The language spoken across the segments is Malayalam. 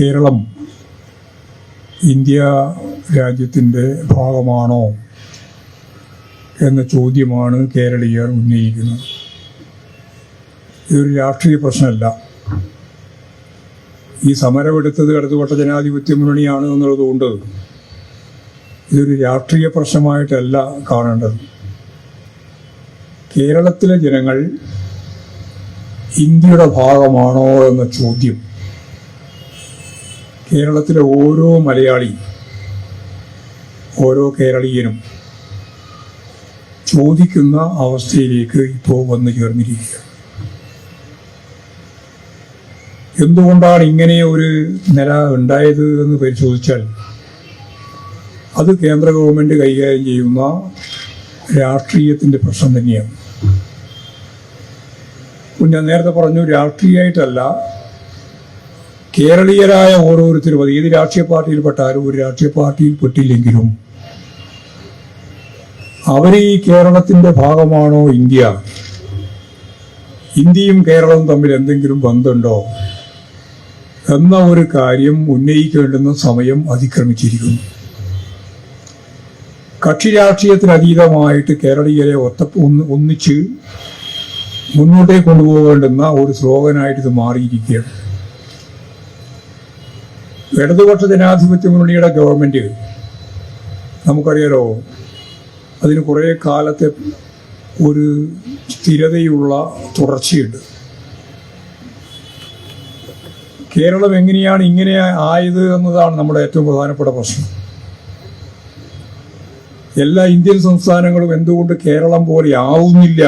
കേരളം ഇന്ത്യ രാജ്യത്തിന്റെ ഭാഗമാണോ എന്ന ചോദ്യമാണ് കേരളീയർ ഉന്നയിക്കുന്നത്. ഇതൊരു രാഷ്ട്രീയ പ്രശ്നമല്ല. ഈ സമരമെടുത്തത് ഇടതുപക്ഷ ജനാധിപത്യ മുന്നണിയാണ് എന്നുള്ളതുകൊണ്ട് ഇതൊരു രാഷ്ട്രീയ പ്രശ്നമായിട്ടല്ല കാണേണ്ടത്. കേരളത്തിലെ ജനങ്ങൾ ഇന്ത്യയുടെ ഭാഗമാണോ എന്ന ചോദ്യം കേരളത്തിലെ ഓരോ മലയാളിയും ഓരോ കേരളീയനും ചോദിക്കുന്ന അവസ്ഥയിലേക്ക് ഇപ്പോൾ വന്നു ചേർന്നിരിക്കുക എന്തുകൊണ്ടാണ് ഇങ്ങനെ ഒരു നില ഉണ്ടായത് എന്ന് പരിശോധിച്ചാൽ അത് കേന്ദ്ര ഗവൺമെന്റ് കൈകാര്യം ചെയ്യുന്ന രാഷ്ട്രീയത്തിന്റെ പ്രശ്നം തന്നെയാണ്. ഞാൻ നേരത്തെ പറഞ്ഞു രാഷ്ട്രീയമായിട്ടല്ല കേരളീയരായ ഓരോരുത്തരും അത് ഏത് രാഷ്ട്രീയ പാർട്ടിയിൽപ്പെട്ടാലും ഒരു രാഷ്ട്രീയ പാർട്ടിയിൽ പെട്ടില്ലെങ്കിലും അവർ ഈ കേരളത്തിന്റെ ഭാഗമാണോ ഇന്ത്യ? ഇന്ത്യയും കേരളവും തമ്മിൽ എന്തെങ്കിലും ബന്ധമുണ്ടോ? എന്ന ഒരു കാര്യം ഉന്നയിക്കേണ്ടുന്ന സമയം അതിക്രമിച്ചിരിക്കുന്നു. കക്ഷി രാഷ്ട്രീയത്തിന് അതീതമായിട്ട് കേരളീയരെ ഒത്ത ഒന്ന് ഒന്നിച്ച് മുന്നോട്ടേക്ക് കൊണ്ടുപോകേണ്ടുന്ന ഒരു സ്ലോഗനായിട്ട് ഇത് മാറിയിരിക്കുകയാണ്. ഇടതുപക്ഷ ജനാധിപത്യ മുന്നണിയുടെ ഗവൺമെന്റ് നമുക്കറിയാലോ അതിന് കുറേ കാലത്തെ ഒരു സ്ഥിരതയുള്ള തുടർച്ചയുണ്ട്. കേരളം എങ്ങനെയാണ് ഇങ്ങനെ ആയത് എന്നതാണ് നമ്മുടെ ഏറ്റവും പ്രധാനപ്പെട്ട പ്രശ്നം. എല്ലാ ഇന്ത്യൻ സംസ്ഥാനങ്ങളും എന്തുകൊണ്ട് കേരളം പോലെ ആവുന്നില്ല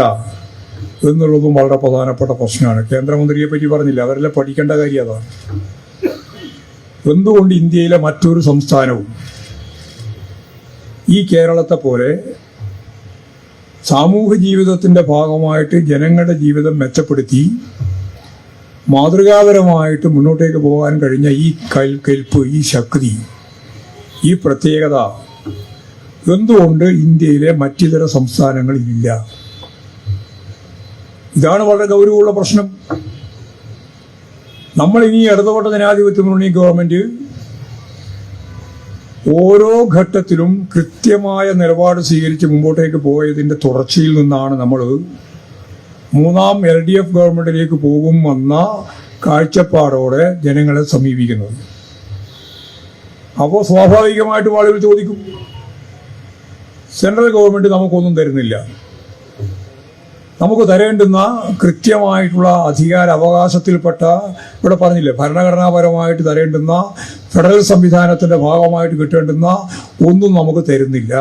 എന്നുള്ളതും വളരെ പ്രധാനപ്പെട്ട പ്രശ്നമാണ്. കേന്ദ്രമന്ത്രിയെ പറ്റി പറഞ്ഞില്ല അവരെല്ലാം പഠിക്കേണ്ട കാര്യം അതാണ്. എന്തുകൊണ്ട് ഇന്ത്യയിലെ മറ്റൊരു സംസ്ഥാനവും ഈ കേരളത്തെ പോലെ സാമൂഹ്യ ജീവിതത്തിന്റെ ഭാഗമായിട്ട് ജനങ്ങളുടെ ജീവിതം മെച്ചപ്പെടുത്തി മാതൃകാപരമായിട്ട് മുന്നോട്ടേക്ക് പോകാൻ കഴിഞ്ഞ ഈ കൽ കെൽപ്പ് ഈ ശക്തി ഈ പ്രത്യേകത എന്തുകൊണ്ട് ഇന്ത്യയിലെ മറ്റിതര സംസ്ഥാനങ്ങളിലില്ല? ഇതാണ് വളരെ ഗൗരവമുള്ള പ്രശ്നം. നമ്മൾ ഇനി ഇടതുപക്ഷ ജനാധിപത്യ മുന്നണി ഗവൺമെന്റ് ഓരോ ഘട്ടത്തിലും കൃത്യമായ നിലപാട് സ്വീകരിച്ച് മുമ്പോട്ടേക്ക് പോയതിന്റെ തുടർച്ചയിൽ നിന്നാണ് നമ്മൾ മൂന്നാം എൽ ഡി എഫ് ഗവൺമെന്റിലേക്ക് പോകും എന്ന കാഴ്ചപ്പാടോടെ ജനങ്ങളെ സമീപിക്കുന്നത്. അപ്പോൾ സ്വാഭാവികമായിട്ടും ആളുകൾ ചോദിക്കും സെൻട്രൽ ഗവൺമെന്റ് നമുക്കൊന്നും തരുന്നില്ല. നമുക്ക് തരേണ്ടുന്ന കൃത്യമായിട്ടുള്ള അധികാര അവകാശത്തിൽപ്പെട്ട ഇവിടെ പറഞ്ഞില്ലേ ഭരണഘടനാപരമായിട്ട് തരേണ്ടുന്ന ഫെഡറൽ സംവിധാനത്തിന്റെ ഭാഗമായിട്ട് കിട്ടേണ്ടുന്ന ഒന്നും നമുക്ക് തരുന്നില്ല.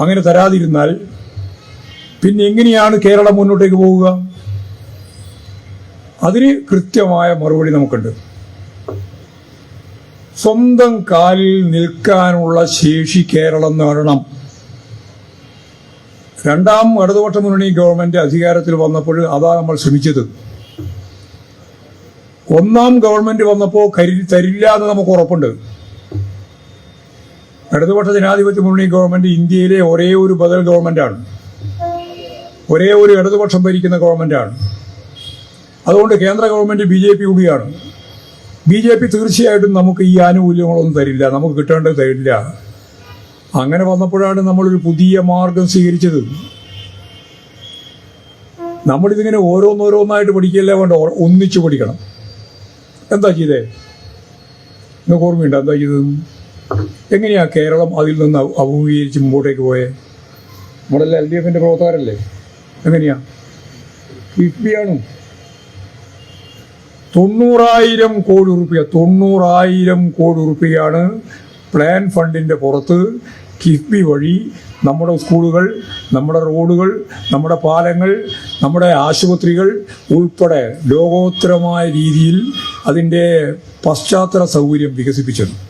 അങ്ങനെ തരാതിരുന്നാൽ പിന്നെ എങ്ങനെയാണ് കേരളം മുന്നോട്ടേക്ക് പോവുക? അതിന് കൃത്യമായ മറുപടി നമുക്കുണ്ട്. സ്വന്തം കാലിൽ നിൽക്കാനുള്ള ശേഷി കേരളം നേടണം രണ്ടാം ഇടതുപക്ഷ മുന്നണി ഗവൺമെന്റ് അധികാരത്തിൽ വന്നപ്പോൾ അതാ നമ്മൾ ശ്രമിച്ചത്. ഒന്നാം ഗവൺമെന്റ് വന്നപ്പോൾ കരി തരില്ല എന്ന് നമുക്ക് ഉറപ്പുണ്ട്. ഇടതുപക്ഷ ജനാധിപത്യ മുന്നണി ഗവൺമെന്റ് ഇന്ത്യയിലെ ഒരേ ഒരു ബദൽ ഗവൺമെന്റാണ് ഒരേ ഒരു ഇടതുപക്ഷം ഭരിക്കുന്ന ഗവൺമെന്റാണ് അതുകൊണ്ട് കേന്ദ്ര ഗവൺമെന്റ് ബി ജെ പി കൂടിയാണ്. ബി ജെ പി തീർച്ചയായിട്ടും നമുക്ക് ഈ ആനുകൂല്യങ്ങളൊന്നും തരില്ല. നമുക്ക് കിട്ടേണ്ടത് തരില്ല. അങ്ങനെ വന്നപ്പോഴാണ് നമ്മളൊരു പുതിയ മാർഗം സ്വീകരിച്ചത്. നമ്മളിതിങ്ങനെ ഓരോന്നോരോന്നായിട്ട് പഠിക്കല്ലേ വേണ്ട ഒന്നിച്ചു പഠിക്കണം. എന്താ ചെയ്തേ? നിങ്ങൾക്ക് ഓർമ്മയുണ്ട് എന്താ ചെയ്തത്? എങ്ങനെയാ കേരളം അതിൽ നിന്ന് അഭ- അഭിമുഖീകരിച്ച് മുമ്പോട്ടേക്ക് പോയേ? നമ്മളെല്ലാം എൽ ഡി എഫിന്റെ പ്രവർത്തകരല്ലേ? എങ്ങനെയാ? കിഫ്ബിയാണ് തൊണ്ണൂറായിരം കോടി റുപ്യ തൊണ്ണൂറായിരം കോടി റുപ്യയാണ് പ്ലാൻ ഫണ്ടിന്റെ പുറത്ത് കിഫ്ബി വഴി നമ്മുടെ സ്കൂളുകൾ നമ്മുടെ റോഡുകൾ നമ്മുടെ പാലങ്ങൾ നമ്മുടെ ആശുപത്രികൾ ഉൾപ്പെടെ ലോകോത്തരമായ രീതിയിൽ അതിന്റെ പശ്ചാത്തല സൗകര്യം വികസിപ്പിച്ചത്.